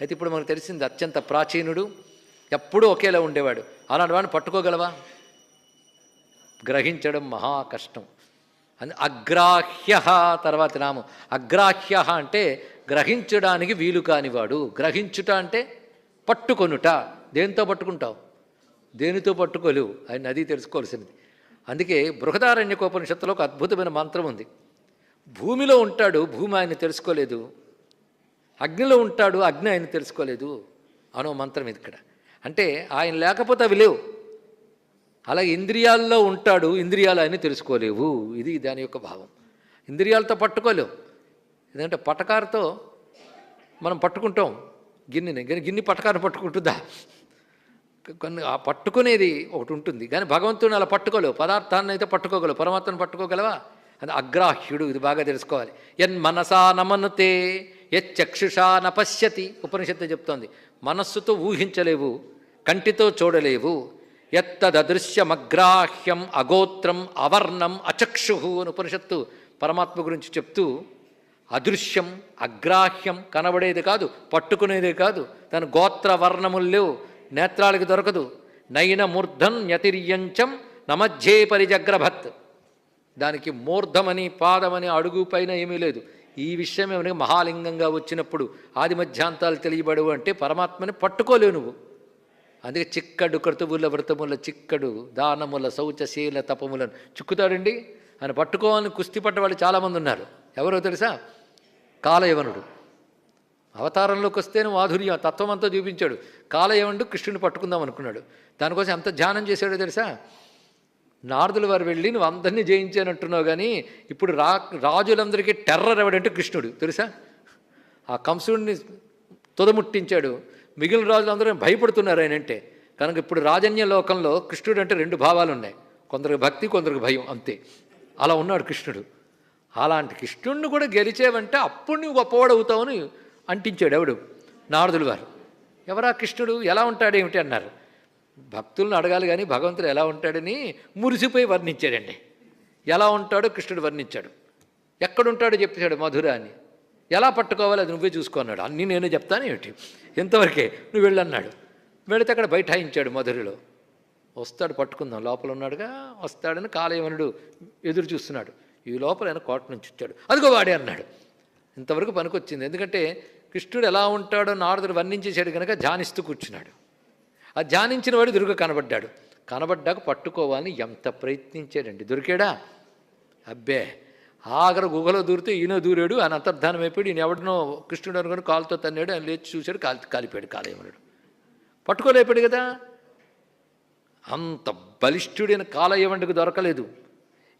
అయితే ఇప్పుడు మనకు తెలిసింది అత్యంత ప్రాచీనుడు ఎప్పుడూ ఒకేలా ఉండేవాడు. అలాంటి వాడిని పట్టుకోగలవా? గ్రహించడం మహా కష్టం. అని అగ్రాహ్య తర్వాత నామం. అగ్రాహ్య అంటే గ్రహించడానికి వీలు కానివాడు గ్రహించుట అంటే పట్టుకొనుట. దేనితో పట్టుకుంటావు? దేనితో పట్టుకోలేవు? ఆయన అది తెలుసుకోవాల్సింది. అందుకే బృహదారణ్యకోపనిషత్తులో ఒక అద్భుతమైన మంత్రం ఉంది. భూమిలో ఉంటాడు భూమి ఆయన తెలుసుకోలేదు. అగ్నిలో ఉంటాడు అగ్ని ఆయన తెలుసుకోలేదు. అనో మంత్రం ఇది ఇక్కడ. అంటే ఆయన లేకపోతే అవి లేవు. అలా ఇంద్రియాల్లో ఉంటాడు ఇంద్రియాలు ఆయన తెలుసుకోలేవు. ఇది దాని యొక్క భావం. ఇంద్రియాలతో పట్టుకోలేవు. ఎందుకంటే పటకారతో మనం పట్టుకుంటాం. గిన్నెని. గిన్నె గిన్నె పటకారం పట్టుకుంటుందా? కొన్ని ఆ పట్టుకునేది ఒకటి ఉంటుంది. కానీ భగవంతుని అలా పట్టుకోలేవు. పదార్థాన్ని అయితే పట్టుకోగలవు. పరమాత్మను పట్టుకోగలవా? అది అగ్రాహ్యుడు. ఇది బాగా తెలుసుకోవాలి. ఎన్ మనసా నమనుతే యచ్చక్షుషా నపశ్యతి. ఉపనిషత్తు చెప్తోంది. మనస్సుతో ఊహించలేవు కంటితో చూడలేవు. ఎత్తదృశ్యమగ్రాహ్యం అగోత్రం అవర్ణం అచక్షు అని ఉపనిషత్తు పరమాత్మ గురించి చెప్తూ అదృశ్యం అగ్రాహ్యం కనబడేది కాదు పట్టుకునేది కాదు. తన గోత్ర వర్ణములు లేవు నేత్రాలకు దొరకదు. నయన మూర్ధన్ న్యతిర్యంచం నమధ్యే పరిజగ్రభత్. దానికి మూర్ధమని పాదమని అడుగు పైన ఏమీ లేదు. ఈ విషయం ఏమని మహాలింగంగా వచ్చినప్పుడు ఆది మధ్యాంతాలు తెలియబడవు అంటే పరమాత్మని పట్టుకోలేవు నువ్వు. అందుకే చిక్కడు క్రతువుల వ్రతముల చిక్కడు దానముల శౌచశీల తపములను చిక్కుతాడండి. ఆయన పట్టుకోవాలని కుస్తీ పట్టవాళ్ళు చాలామంది ఉన్నారు. ఎవరో తెలుసా? కాలయవనుడు. అవతారంలోకి వస్తేనే మాధుర్యం తత్వం అంతా చూపించాడు. కాలయవనుడు కృష్ణుని పట్టుకుందాం అనుకున్నాడు. దానికోసం ఎంత ధ్యానం చేశాడో తెలుసా? నారదుల వారు వెళ్ళి నువ్వు అందరినీ జయించానంటున్నావు కానీ ఇప్పుడు రా రాజులందరికీ టెర్రర్ ఎవడంటే కృష్ణుడు తెలుసా? ఆ కంసుడిని తుదముట్టించాడు. మిగిలిన రాజులందరూ భయపడుతున్నారు ఆయన అంటే కనుక ఇప్పుడు రాజన్య లోకంలో కృష్ణుడు అంటే రెండు భావాలు ఉన్నాయి. కొందరికి భక్తి కొందరికి భయం అంతే. అలా ఉన్నాడు కృష్ణుడు. అలాంటి కృష్ణుడిని కూడా గెలిచేవంటే అప్పుడు నువ్వు గొప్పవాడవుతావని అంటించాడు ఎవడు? నారదులు వారు. ఎవరా కృష్ణుడు? ఎలా ఉంటాడేమిటి అన్నారు. భక్తులను అడగాలి కానీ భగవంతుడు ఎలా ఉంటాడని మురిసిపోయి వర్ణించాడండి. ఎలా ఉంటాడో కృష్ణుడు వర్ణించాడు. ఎక్కడుంటాడో చెప్పాడు మధుర అని. ఎలా పట్టుకోవాలి అది నువ్వే చూసుకున్నాడు. అన్నీ నేనే చెప్తాను ఏమిటి? ఇంతవరకే నువ్వు వెళ్ళన్నాడు. వెళితే అక్కడ బైఠాయించాడు మధురలో. వస్తాడు పట్టుకుందాం లోపల ఉన్నాడుగా వస్తాడని కాలయవనుడు ఎదురు చూస్తున్నాడు. ఈ లోపల ఆయన కోట నుంచి వచ్చాడు. అదిగో వాడే అన్నాడు. ఇంతవరకు పనికొచ్చింది. ఎందుకంటే కృష్ణుడు ఎలా ఉంటాడో నారదుడు వర్ణించేశాడు కనుక ధ్యానిస్తూ కూర్చున్నాడు. ఆ ధ్యానించిన వాడు దుర్గ కనబడ్డాడు. కనబడ్డాక పట్టుకోవాలని ఎంత ప్రయత్నించాడండి. దొరికాడా? అబ్బే ఆఖర గుహలో దూరితే ఈయన దూరాడు ఆయన అంతర్ధానం అయిపోయాడు. ఈయన ఎవడనో కృష్ణుడు అనుకుని కాలుతో తన్నాడు. ఆయన లేచి చూశాడు కాలి కాలిపోయాడు కాలేమనుడు పట్టుకోలేపాడు కదా? అంత బలిష్ఠుడైన కాలయవండికి దొరకలేదు.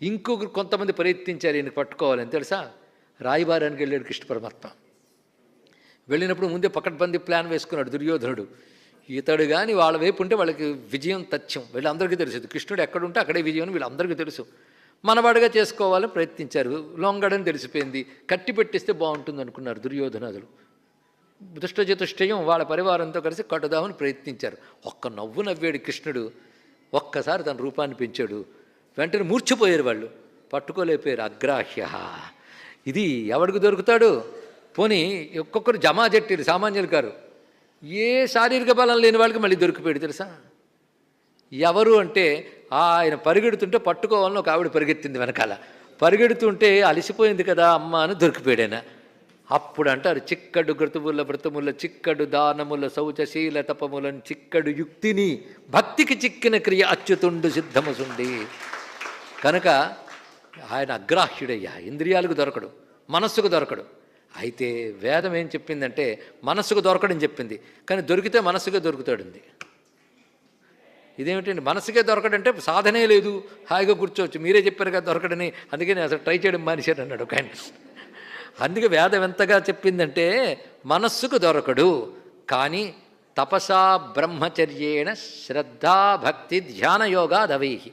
ఇంకొకరు కొంతమంది ప్రయత్నించారు ఈయన పట్టుకోవాలని. తెలుసా? రాయబారానికి వెళ్ళాడు కృష్ణ పరమాత్మ. వెళ్ళినప్పుడు ముందే పకడ్బందీ ప్లాన్ వేసుకున్నాడు దుర్యోధనుడు. ఇతడు కానీ వాళ్ళ వైపు ఉంటే వాళ్ళకి విజయం తథ్యం. వీళ్ళందరికీ తెలుసు. కృష్ణుడు ఎక్కడుంటే అక్కడే విజయం వీళ్ళందరికీ తెలుసు. మనవాడుగా చేసుకోవాలని ప్రయత్నించారు. లొంగడని తెలిసిపోయింది. కట్టి పెట్టిస్తే బాగుంటుంది అనుకున్నారు దుర్యోధనాదులు. దుష్టచతుష్టయం వాళ్ళ పరివారంతో కలిసి కట్టుదామని ప్రయత్నించారు. ఒక్క నవ్వు నవ్వాడు కృష్ణుడు. ఒక్కసారి తన రూపాన్ని పెంచాడు. వెంటనే మూర్చిపోయారు వాళ్ళు. పట్టుకోలేకపోయారు. అగ్రాహ్య. ఇది ఎవడికి దొరుకుతాడు? పోనీ ఒక్కొక్కరు జమా జట్టిరు సామాన్యులు కారు. ఏ శారీరక బలం లేని వాళ్ళకి మళ్ళీ దొరికిపోయాడు తెలుసా? ఎవరు అంటే ఆయన పరిగెడుతుంటే పట్టుకోవాలని ఒక ఆవిడ పరిగెత్తింది వెనకాల. పరిగెడుతుంటే అలసిపోయింది కదా అమ్మ అని దొరికిపోయాడైనా అప్పుడు అంటారు చిక్కడు గృతుముల వ్రతముల చిక్కడు దానముల శౌచశీల తపములను చిక్కడు యుక్తిని భక్తికి చిక్కిన క్రియ అచ్యుతుండు సిద్ధముసుండి. కనుక ఆయన అగ్రాహ్యుడయ్యా ఇంద్రియాలకు దొరకడు మనస్సుకు దొరకడు. అయితే వేదం ఏం చెప్పిందంటే మనస్సుకు దొరకడని చెప్పింది. కానీ దొరికితే మనస్సుకే దొరుకుతాడుంది. ఇదేమిటండి? మనసుకే దొరకడంటే సాధనే లేదు. హాయిగా కూర్చోవచ్చు. మీరే చెప్పారు కదా దొరకడని. అందుకే నేను అసలు ట్రై చేయడం మానేశాడు అన్నాడు ఒక ఆయన. అందుకే వేదం ఎంతగా చెప్పిందంటే మనస్సుకు దొరకడు. కానీ తపసా బ్రహ్మచర్యేణ శ్రద్ధా భక్తి ధ్యాన యోగా దవైహి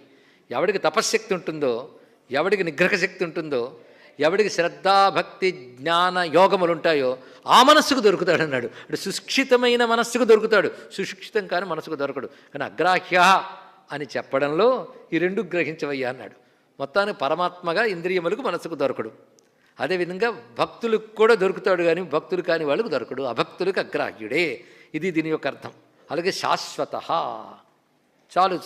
ఎవడికి తపశ్శక్తి ఉంటుందో ఎవడికి నిగ్రహ శక్తి ఉంటుందో ఎవడికి శ్రద్ధాభక్తి జ్ఞాన యోగములు ఉంటాయో ఆ మనస్సుకు దొరుకుతాడు అన్నాడు అంటే సుశిక్షితమైన మనస్సుకు దొరుకుతాడు. సుశిక్షితం కానీ మనసుకు దొరకడు. కానీ అగ్రాహ్య అని చెప్పడంలో ఈ రెండు గ్రహించవయ్యా అన్నాడు. మొత్తానికి పరమాత్మగా ఇంద్రియములకు మనసుకు దొరకడు. అదేవిధంగా భక్తులకు కూడా దొరుకుతాడు కానీ భక్తులు కాని వాళ్ళకు దొరకడు. అభక్తులకు అగ్రాహ్యుడే. ఇది దీని యొక్క అర్థం. అలాగే శాశ్వత చాలు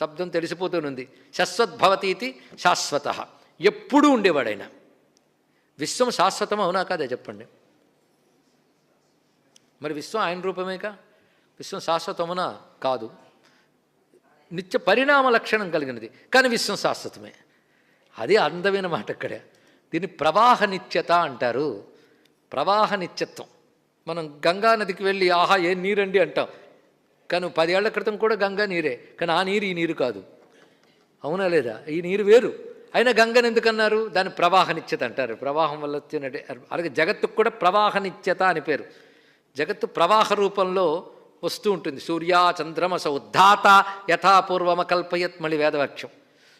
శబ్దం తెలిసిపోతూనుంది. శాశ్వద్భవతి ఇది శాశ్వత. ఎప్పుడూ ఉండేవాడైనా. విశ్వం శాశ్వతం అవునా కాదే చెప్పండి. మరి విశ్వం ఆయన రూపమేక విశ్వం శాశ్వతమునా కాదు. నిత్య పరిణామ లక్షణం కలిగినది. కానీ విశ్వం శాశ్వతమే. అదే అందమైన మాట ఇక్కడే దీన్ని ప్రవాహ నిత్యత అంటారు. ప్రవాహ నిత్యత్వం. మనం గంగా నదికి వెళ్ళి ఆహా ఏ నీరండి అంటాం. కానీ పదేళ్ళ క్రితం కూడా గంగా నీరే. కానీ ఆ నీరు ఈ నీరు కాదు. అవునా లేదా? ఈ నీరు వేరు. అయినా గంగని ఎందుకన్నారు? దాని ప్రవాహనిత్యత అంటారు. ప్రవాహం వల్ల వచ్చినట్టు అలాగే జగత్తుకు కూడా ప్రవాహనిత్యత అని పేరు. జగత్తు ప్రవాహ రూపంలో వస్తూ ఉంటుంది. సూర్య చంద్రమస ఉద్ధాత యథాపూర్వమ కల్పయత్ మళ్ళీ వేదవాక్యం.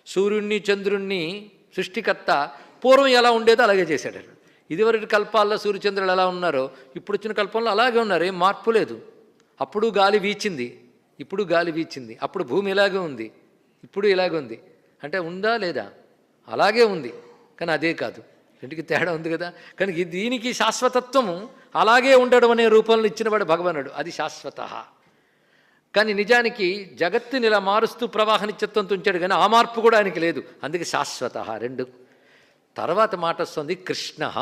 సూర్యుణ్ణి చంద్రుణ్ణి సృష్టికర్త పూర్వం ఎలా ఉండేదో అలాగే చేశాడు. ఇదివరటి ఇదివరకు కల్పాల్లో సూర్యచంద్రులు ఎలా ఉన్నారో ఇప్పుడు వచ్చిన కల్పంలో అలాగే ఉన్నారు. ఏం మార్పు లేదు. అప్పుడు గాలి వీచింది. ఇప్పుడు గాలి వీచింది. అప్పుడు భూమి ఇలాగే ఉంది. ఇప్పుడు ఇలాగే ఉంది. అంటే ఉందా లేదా? అలాగే ఉంది. కానీ అదే కాదు. రెండుకి తేడా ఉంది కదా. కానీ దీనికి శాశ్వతత్వము అలాగే ఉండడం అనే రూపంలో ఇచ్చినవాడు భగవానుడు. అది శాశ్వత. కానీ నిజానికి జగత్తుని ఇలా మారుస్తూ ప్రవాహ నిత్యత్వంతో ఉంచాడు కానీ ఆ మార్పు కూడా ఆయనకి లేదు. అందుకే శాశ్వత రెండు. తర్వాత మాట వస్తుంది కృష్ణ.